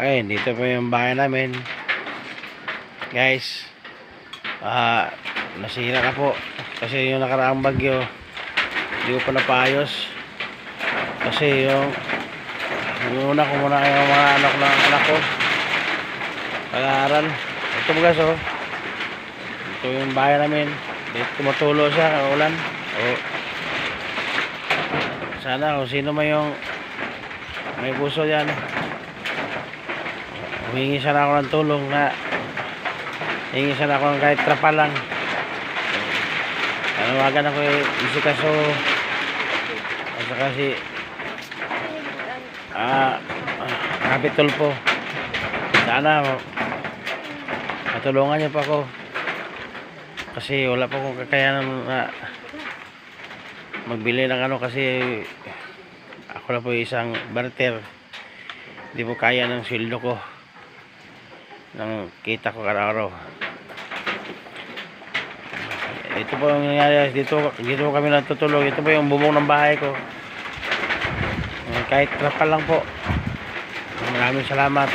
Ayun, dito po yung bahay namin. Guys, ah, nasira na po. Kasi yung nakaraang bagyo, hindi ko pa napaayos. Kasi yung, yung una ko muna yung mga anak ng anak ko. Pag-aaral. Ito po guys, oh. Ito yung bahay namin. Dito tumutulo siya, ulan. Oh. Sana kung sino man yung may puso yan. Humingi sana ako ng tulong na hingi sana ako ng kahit trapa lang. Tanawagan ako eh, isi kaso at saka si ah, Capitol po. Sana matulungan niyo pa ako. Kasi wala pa akong kakayanan na magbili ng ano kasi ako na po isang barter. Hindi po kaya ng sweldo ko ng kita ko araw-araw. Ito po ang nangyayari dito, dito po kami natutulog. Ito po yung bubong ng bahay ko. Kahit trapal lang po. Maraming salamat.